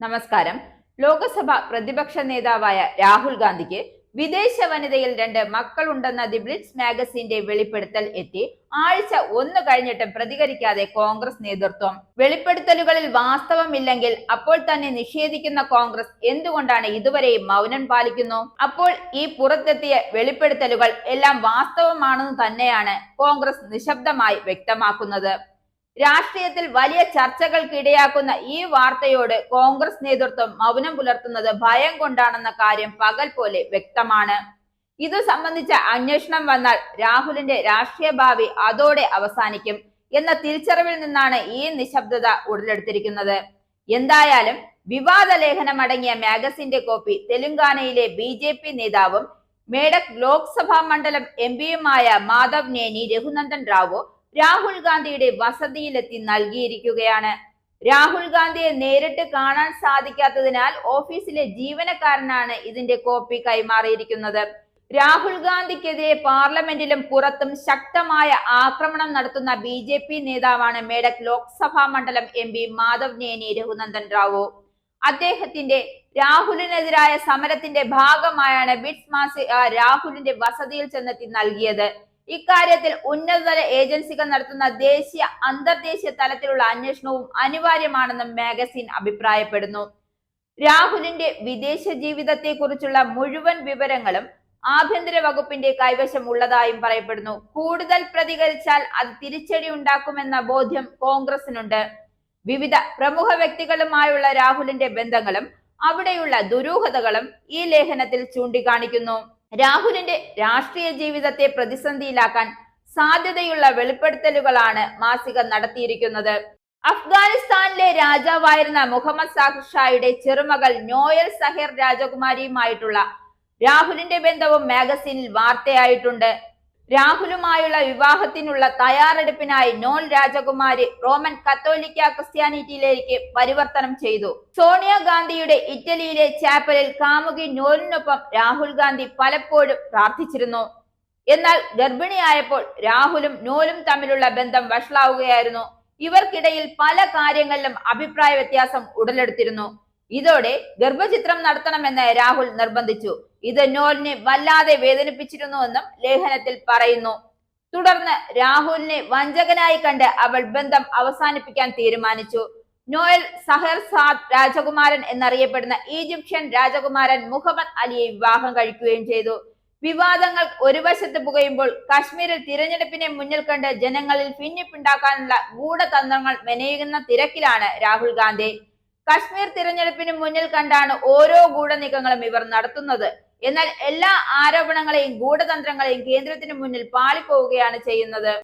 നമസ്കാരം. ലോക്സഭ പ്രതിപക്ഷ നേതാവായ രാഹുൽ ഗാന്ധിക്ക് വിദേശ വനിതയിൽ രണ്ട് മക്കളുണ്ടെന്ന ദി ബ്ലിറ്റ്സ് മാഗസിന്റെ വെളിപ്പെടുത്തൽ എത്തി. ആഴ്ച ഒന്ന് കഴിഞ്ഞിട്ടും പ്രതികരിക്കാതെ കോൺഗ്രസ് നേതൃത്വം. വെളിപ്പെടുത്തലുകളിൽ വാസ്തവമില്ലെങ്കിൽ അപ്പോൾ തന്നെ നിഷേധിക്കുന്ന കോൺഗ്രസ് എന്തുകൊണ്ടാണ് ഇതുവരെയും മൗനം പാലിക്കുന്നു? അപ്പോൾ ഈ പുറത്തെത്തിയ വെളിപ്പെടുത്തലുകൾ എല്ലാം വാസ്തവമാണെന്ന് തന്നെയാണ് കോൺഗ്രസ് നിശബ്ദമായി വ്യക്തമാക്കുന്നത്. രാഷ്ട്രീയത്തിൽ വലിയ ചർച്ചകൾക്കിടയാക്കുന്ന ഈ വാർത്തയോട് കോൺഗ്രസ് നേതൃത്വം മൗനം പുലർത്തുന്നത് ഭയം കൊണ്ടാണെന്ന കാര്യം പകൽ പോലെ വ്യക്തമാണ്. ഇതു സംബന്ധിച്ച അന്വേഷണം വന്നാൽ രാഹുലിന്റെ രാഷ്ട്രീയ ഭാവി അതോടെ അവസാനിക്കും എന്ന തിരിച്ചറിവിൽ നിന്നാണ് ഈ നിശബ്ദത ഉടലെടുത്തിരിക്കുന്നത്. എന്തായാലും വിവാദ ലേഖനം അടങ്ങിയ മാഗസിന്റെ കോപ്പി തെലുങ്കാനയിലെ ബി ജെ പി നേതാവും മേഡക് ലോക്സഭാ മണ്ഡലം എം പിയുമായ മാധവ് നേനി രഘുനന്ദൻ റാവു രാഹുൽ ഗാന്ധിയുടെ വസതിയിലെത്തി നൽകിയിരിക്കുകയാണ്. രാഹുൽ ഗാന്ധിയെ നേരിട്ട് കാണാൻ സാധിക്കാത്തതിനാൽ ഓഫീസിലെ ജീവനക്കാരനാണ് ഇതിന്റെ കോപ്പി കൈമാറിയിരിക്കുന്നത്. രാഹുൽ ഗാന്ധിക്കെതിരെ പാർലമെന്റിലും പുറത്തും ശക്തമായ ആക്രമണം നടത്തുന്ന ബി ജെ പി നേതാവാണ് മേഡക് ലോക്സഭാ മണ്ഡലം എം പി മാധവ് നേനി രഘുനന്ദൻ റാവു. അദ്ദേഹത്തിന്റെ രാഹുലിനെതിരായ സമരത്തിന്റെ ഭാഗമായാണ് ബിറ്റ്സ് മാസി രാഹുലിന്റെ വസതിയിൽ ചെന്നെത്തി നൽകിയത്. ഇക്കാര്യത്തിൽ ഉന്നതതല ഏജൻസികൾ നടത്തുന്ന ദേശീയ അന്തർദേശീയ തലത്തിലുള്ള അന്വേഷണവും അനിവാര്യമാണെന്നും മാഗസിൻ അഭിപ്രായപ്പെടുന്നു. രാഹുലിന്റെ വിദേശ ജീവിതത്തെ കുറിച്ചുള്ള മുഴുവൻ വിവരങ്ങളും ആഭ്യന്തര വകുപ്പിന്റെ കൈവശം ഉള്ളതായും പറയപ്പെടുന്നു. കൂടുതൽ പ്രതികരിച്ചാൽ അത് തിരിച്ചടി ഉണ്ടാക്കുമെന്ന ബോധ്യം കോൺഗ്രസിനുണ്ട്. വിവിധ പ്രമുഖ വ്യക്തികളുമായുള്ള രാഹുലിന്റെ ബന്ധങ്ങളും അവിടെയുള്ള ദുരൂഹതകളും ഈ ലേഖനത്തിൽ ചൂണ്ടിക്കാണിക്കുന്നു. രാഹുലിന്റെ രാഷ്ട്രീയ ജീവിതത്തെ പ്രതിസന്ധിയിലാക്കാൻ സാധ്യതയുള്ള വെളിപ്പെടുത്തലുകളാണ് മാസിക നടത്തിയിരിക്കുന്നത്. അഫ്ഗാനിസ്ഥാനിലെ രാജാവായിരുന്ന മുഹമ്മദ് സാഹിബ് ഷായുടെ ചെറുമകൾ നോയൽ സഹേർ രാജകുമാരിയുമായിട്ടുള്ള രാഹുലിന്റെ ബന്ധവും മാഗസിനിൽ വാർത്തയായിട്ടുണ്ട്. രാഹുലുമായുള്ള വിവാഹത്തിനുള്ള തയ്യാറെടുപ്പിനായി നോൽ രാജകുമാരി റോമൻ കത്തോലിക്ക ക്രിസ്ത്യാനിറ്റിയിലേക്ക് പരിവർത്തനം ചെയ്തു. സോണിയാഗാന്ധിയുടെ ഇറ്റലിയിലെ ചാപ്പലിൽ കാമുകി നോലിനൊപ്പം രാഹുൽ ഗാന്ധി പലപ്പോഴും പ്രാർത്ഥിച്ചിരുന്നു. എന്നാൽ ഗർഭിണിയായപ്പോൾ രാഹുലും നോലും തമ്മിലുള്ള ബന്ധം വഷളാവുകയായിരുന്നു. ഇവർക്കിടയിൽ പല കാര്യങ്ങളിലും അഭിപ്രായ വ്യത്യാസം ഉടലെടുത്തിരുന്നു. ഇതോടെ ഗർഭചിത്രം നടത്തണമെന്ന് രാഹുൽ നിർബന്ധിച്ചു. ഇത് നോലിനെ വല്ലാതെ വേദനിപ്പിച്ചിരുന്നുവെന്നും ലേഖനത്തിൽ പറയുന്നു. തുടർന്ന് രാഹുലിനെ വഞ്ചകനായി കണ്ട് അവൾ ബന്ധം അവസാനിപ്പിക്കാൻ തീരുമാനിച്ചു. നോയൽ സഹർ സാദ് രാജകുമാരൻ എന്നറിയപ്പെടുന്ന ഈജിപ്ഷ്യൻ രാജകുമാരൻ മുഹമ്മദ് അലിയെ വിവാഹം കഴിക്കുകയും ചെയ്തു. വിവാദങ്ങൾ ഒരു വശത്ത് പുകയുമ്പോൾ കാശ്മീരിൽ തിരഞ്ഞെടുപ്പിനെ മുന്നിൽ കണ്ട് ജനങ്ങളിൽ ഭിന്നിപ്പുണ്ടാക്കാനുള്ള ഗൂഢതന്ത്രങ്ങൾ മെനയുന്ന തിരക്കിലാണ് രാഹുൽ ഗാന്ധി. കശ്മീർ തിരഞ്ഞെടുപ്പിന് മുന്നിൽ കണ്ടാണ് ഓരോ ഗൂഢനീക്കങ്ങളും ഇവർ നടത്തുന്നത്. എന്നാൽ എല്ലാ ആരോപണങ്ങളെയും ഗൂഢതന്ത്രങ്ങളെയും കേന്ദ്രത്തിന് മുന്നിൽ പാളിപ്പോവുകയാണ് ചെയ്യുന്നത്.